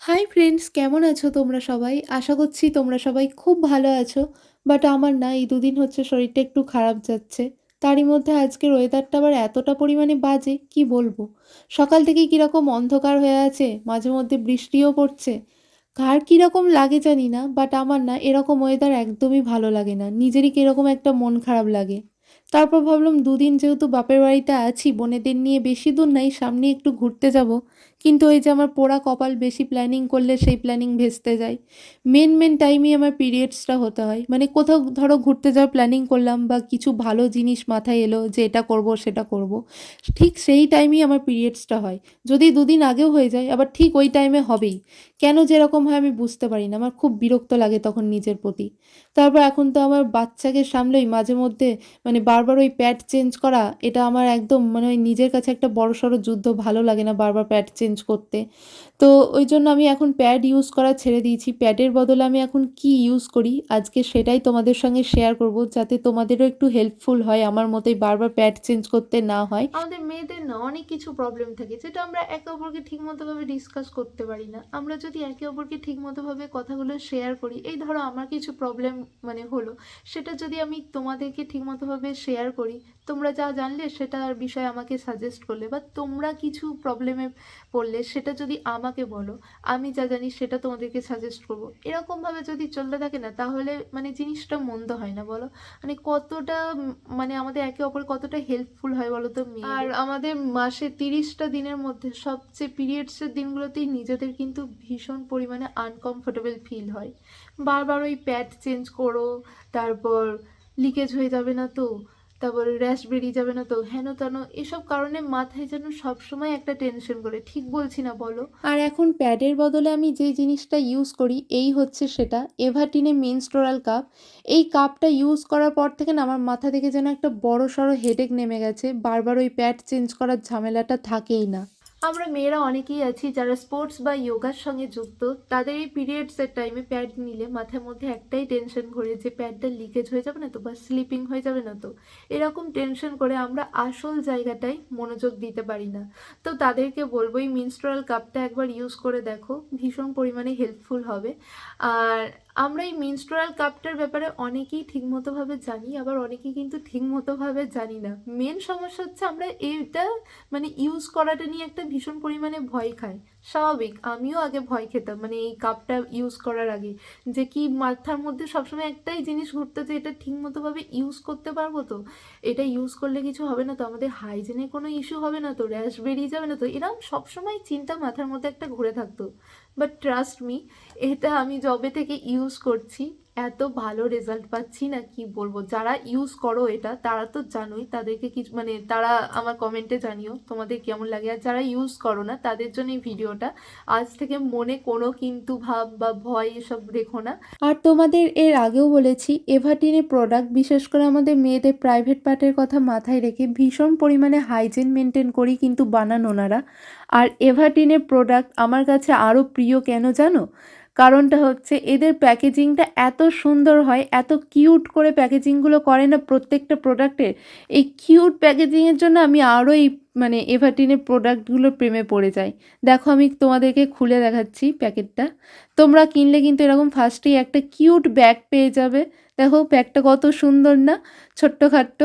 Hi friends কেমন আছো তোমরা সবাই? আশা করছি তোমরা সবাই খুব ভালো আছো বাট আমার না এই দুদিন হচ্ছে শরীরটা একটু খারাপ যাচ্ছে। তারই মধ্যে আজকের ওয়েদারটা আবার এতটা পরিমাণে বাজে, কি বলব? সকাল থেকেই কীরকম অন্ধকার হয়ে আছে, মাঝে মধ্যে বৃষ্টিও পড়ছে। কার কীরকম লাগে জানি না বাট আমার না এরকম ওয়েদার একদমই ভালো লাগে না। নিজেরই কীরকম একটা মন খারাপ লাগে। তারপর ভাবলাম দুদিন যেহেতু বাপের বাড়িতে আছি, বোনেদের নিয়ে বেশি দূর নাই, সামনে একটু ঘুরতে যাব। কিন্তু ওই যে আমার পোড়া কপাল বেশি প্ল্যানিং করলে সেই প্ল্যানিং ভেস্তে যায়। মেন মেন টাইমেই আমার পিরিয়ডসটা হতে হয়। মানে কোথাও ধরো ঘুরতে যাওয়ার প্ল্যানিং করলাম বা কিছু ভালো জিনিস মাথায় এলো যে এটা করব, সেটা করব। ঠিক সেই টাইমেই আমার পিরিয়ডসটা হয়। যদি দুদিন আগেও হয়ে যায়, আবার ঠিক ওই টাইমে হবেই। কেন যেরকম হয় আমি বুঝতে পারি না। আমার খুব বিরক্ত লাগে তখন নিজের প্রতি। তারপর এখন তো আমার বাচ্চাকে সামলেই মাঝে মধ্যে মানে বারবার ওই প্যাড চেঞ্জ করা, এটা আমার একদম মানে ওই নিজের কাছে একটা বড়সড় যুদ্ধ, ভালো লাগে না বারবার প্যাড চেঞ্জ করতে। তো ওই জন্য আমি এখন প্যাড ইউজ করা ছেড়ে দিয়েছি। প্যাডের বদলে আমি এখন কি ইউজ করি? আজকে সেটাই তোমাদের সঙ্গে শেয়ার করব যাতে তোমাদেরও একটু হেল্পফুল হয়, আমার মতোই বারবার প্যাড চেঞ্জ করতে না হয়। আমাদের মেয়েদের না অনেক কিছু প্রবলেম থাকে, যেটা আমরা একে অপরকে ঠিকমতোভাবে ডিসকাস করতে পারি না। আমরা যদি একে অপরকে ঠিকমতোভাবে কথাগুলো শেয়ার করি, এই ধরো আমার কিছু প্রবলেম মানে হলো, সেটা যদি আমি তোমাদেরকে ঠিকমতোভাবে শেয়ার করি। তোমরা যা জানলে সেটার বিষয়ে আমাকে সাজেস্ট করলে বা তোমরা কিছু প্রবলেমে পড়লে সেটা যদি আমাকে বলো, আমি যা জানি সেটা তোমাদেরকে সাজেস্ট করব। এরকমভাবে যদি চলতে থাকে না, তাহলে মানে জিনিসটা মন্দ হয় না, বলো? মানে কতটা মানে আমাদের একে অপর কতটা হেল্পফুল হয়, বলো তো মেয়ে আর আমাদের মাসে তিরিশটা দিনের মধ্যে সবচেয়ে পিরিয়ডসের দিনগুলোতেই নিজেদের কিন্তু ভীষণ পরিমাণে আনকমফোর্টেবল ফিল হয়। বারবার ওই প্যাড চেঞ্জ করো, তারপর লিকেজ হয়ে যাবে না তো? তারপর র্যাশ বেরিয়ে যাবে না তো, হেন তেন, এসব কারণে মাথায় যেন সবসময় একটা টেনশন করে। ঠিক বলছি না, বলো। আর এখন প্যাডের বদলে আমি যে জিনিসটা ইউজ করি, এই হচ্ছে সেটা এভারটিনে মিনস্টোরাল কাপ এই কাপটা ইউজ করার পর থেকে না, আমার মাথা থেকে যেন একটা বড় সড়ো হেডেক নেমে গেছে। বারবার ওই প্যাড চেঞ্জ করার ঝামেলাটা থাকেই না। আমরা মেয়েরা অনেকেই আছি যারা স্পোর্টস বা যোগার সঙ্গে যুক্ত। তাদের এই পিরিয়ডসের টাইমে প্যাড নিলে মাথার মধ্যে একটাই টেনশন ঘোরে যে প্যাডটা লিকেজ হয়ে যাবে না তো বা স্লিপিং হয়ে যাবে না তো। এরকম টেনশন করে আমরা আসল জায়গাটায় মনোযোগ দিতে পারি না। তো তাদেরকে বলব, এই মিনস্ট্রাল কাপটা একবার ইউজ করে দেখো। ভীষণ পরিমাণে হেল্পফুল হবে। আর আমরা এই মিনস্ট্রাল কাপটার ব্যাপারে অনেকেই ঠিকমতোভাবে জানি, আবার অনেকেই কিন্তু ঠিকমতোভাবে জানি না। মেন সমস্যা হচ্ছে আমরা এইটা মানে ইউজ করাটা নিয়ে একটা ভীষণ পরিমাণে ভয় খাই। স্বাভাবিক, আমিও আগে ভয় খেতাম মানে এই কাপটা ইউজ করার আগে। যে কি মাথার মধ্যে সবসময় একটাই জিনিস ঘুরতো যে এটা ঠিকমতোভাবে ইউজ করতে পারব তো? এটা ইউজ করলে কিছু হবে না তো? আমাদের হাইজিনের কোনো ইস্যু হবে না তো? র্যাশ বেরিয়ে যাবে না তো? এরকম সবসময় চিন্তা মাথার মধ্যে একটা ঘুরে থাকতো। বাট ট্রাস্ট মি এটা আমি জবে থেকে ইউজ করছি। এত ভালো রেজাল্ট পাচ্ছি না, কি বলব? যারা ইউজ করো এটা, তারা তো জানোই, তাদেরকে কিছু মানে তারা আমার কমেন্টে জানিও, তোমাদের কেমন লাগে? আর যারা ইউজ করো না, তাদের জন্য এই ভিডিওটা, আজ থেকে মনে কোনো কিন্তু ভাব বা ভয় এসব রেখো না। আর তোমাদের এর আগেও বলেছি এভারটিনের প্রোডাক্ট বিশেষ করে আমাদের মেয়েদের প্রাইভেট পার্টের কথা মাথায় রেখে ভীষণ পরিমাণে হাইজিন মেনটেন করি কিন্তু বানান ওনারা। আর এভারটিনের প্রোডাক্ট আমার কাছে আরও প্রিয় কেন জানো? কারণটা হচ্ছে এদের প্যাকেজিংটা এত সুন্দর হয়, এত কিউট করে প্যাকেজিংগুলো করে না প্রত্যেকটা প্রোডাক্টের এই কিউট প্যাকেজিংয়ের জন্য আমি আরও এই মানে এভারটিনের প্রোডাক্টগুলোর প্রেমে পড়ে যাই। দেখো আমি তোমাদেরকে খুলে দেখাচ্ছি প্যাকেটটা। তোমরা কিনলে কিন্তু এরকম ফার্স্টেই একটা কিউট ব্যাগ পেয়ে যাবে। দেখো ব্যাগটা কত সুন্দর না, ছোট্টখাট্ট।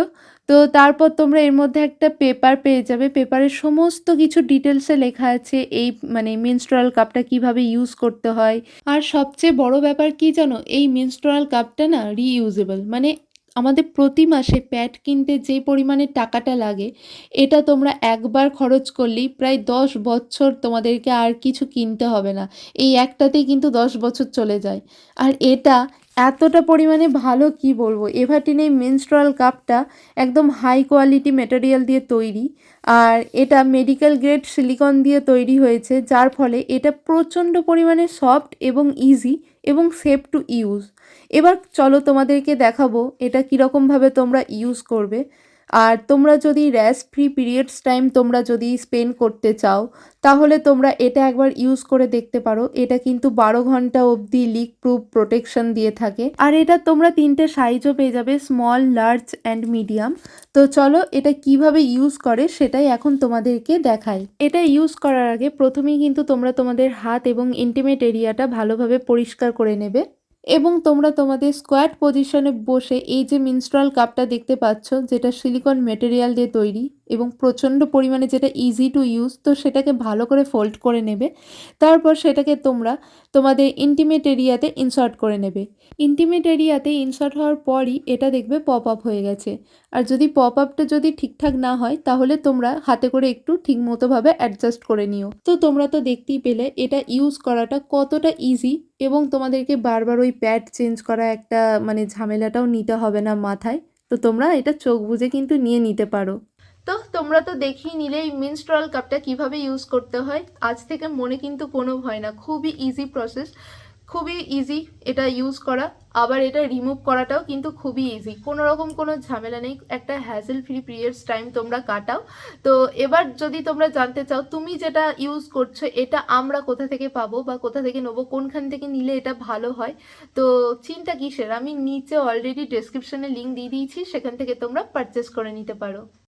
তো তারপর তোমরা এর মধ্যে একটা পেপার পেয়ে যাবে। পেপারের সমস্ত কিছু ডিটেলসে লেখা আছে এই মানে মিনস্ট্রাল কাপটা কীভাবে ইউজ করতে হয়। আর সবচেয়ে বড় ব্যাপার কি জানো, এই মিনস্ট্রাল কাপটা না রিইউজেবল মানে আমাদের প্রতি মাসে প্যাড কিনতে যে পরিমাণে টাকাটা লাগে, এটা তোমরা একবার খরচ করলেই প্রায় দশ বছর তোমাদেরকে আর কিছু কিনতে হবে না। এই একটাতেই কিন্তু দশ বছর চলে যায়। আর এটা এতটা পরিমাণে ভালো কি বলব? এভারটিন এই মেনস্ট্রাল কাপটা একদম হাই কোয়ালিটি মেটেরিয়াল দিয়ে তৈরি। আর এটা মেডিকেল গ্রেড সিলিকন দিয়ে তৈরি হয়েছে, যার ফলে এটা প্রচণ্ড পরিমাণে সফট এবং ইজি এবং সেফ টু ইউজ এবার চলো তোমাদেরকে দেখাবো এটা কীরকমভাবে তোমরা ইউজ করবে। আর তোমরা যদি র্যাশ ফ্রি পিরিয়ডস টাইম তোমরা যদি স্পেন্ড করতে চাও, তাহলে তোমরা এটা একবার ইউজ করে দেখতে পারো। এটা কিন্তু বারো ঘণ্টা অবধি লিক প্রুফ প্রোটেকশন দিয়ে থাকে। আর এটা তোমরা তিনটে সাইজও পেয়ে যাবে, স্মল, লার্জ অ্যান্ড মিডিয়াম। তো চলো এটা কীভাবে ইউজ করে সেটাই এখন তোমাদেরকে দেখাই। এটা ইউজ করার আগে প্রথমেই কিন্তু তোমরা তোমাদের হাত এবং ইন্টিমেট এরিয়াটা ভালোভাবে পরিষ্কার করে নেবে। এবং তোমরা তোমাদের স্কোয়াড পজিশনে বসে এই যে মিনস্ট্রাল কাপটা দেখতে পাচ্ছ, যেটা সিলিকন মেটেরিয়াল দিয়ে তৈরি এবং প্রচণ্ড পরিমাণে যেটা ইজি টু ইউজ তো সেটাকে ভালো করে ফোল্ড করে নেবে। তারপর সেটাকে তোমরা তোমাদের ইন্টিমেট এরিয়াতে ইনসার্ট করে নেবে। ইন্টিমেট এরিয়াতে ইনসার্ট হওয়ার পরই এটা দেখবে পপ আপ হয়ে গেছে। আর যদি পপ আপটা যদি ঠিকঠাক না হয়, তাহলে তোমরা হাতে করে একটু ঠিক মতোভাবে অ্যাডজাস্ট করে নিও। তো তোমরা তো দেখতেই পেলে, এটা ইউজ করাটা কতটা ইজি এবং তোমাদেরকে বারবার ওই প্যাড চেঞ্জ করা একটা মানে ঝামেলাটাও নিতে হবে না মাথায়। তো তোমরা এটা চোখ বুজে কিন্তু নিয়ে নিতে পারো। তো তোমরা তো দেখেই নিলে এই মিনস্ট্রাল কাপটা কীভাবে ইউজ করতে হয়। আজ থেকে মনে কিন্তু কোনো ভয় না। খুবই ইজি প্রসেস খুবই ইজি এটা ইউজ করা। আবার এটা রিমুভ করাটাও কিন্তু খুবই ইজি কোনো রকম কোনো ঝামেলা নেই। একটা হ্যাজেল ফ্রি পিরিয়ডস টাইম তোমরা কাটাও। তো এবার যদি তোমরা জানতে চাও, তুমি যেটা ইউজ করছ, এটা আমরা কোথা থেকে পাবো বা কোথা থেকে নেব, কোনখান থেকে নিলে এটা ভালো হয়, তো চিন্তা কিসের? আমি নিচে অলরেডি ডেসক্রিপশনে লিঙ্ক দিয়ে দিয়েছি। সেখান থেকে তোমরা পারচেস করে নিতে পারো।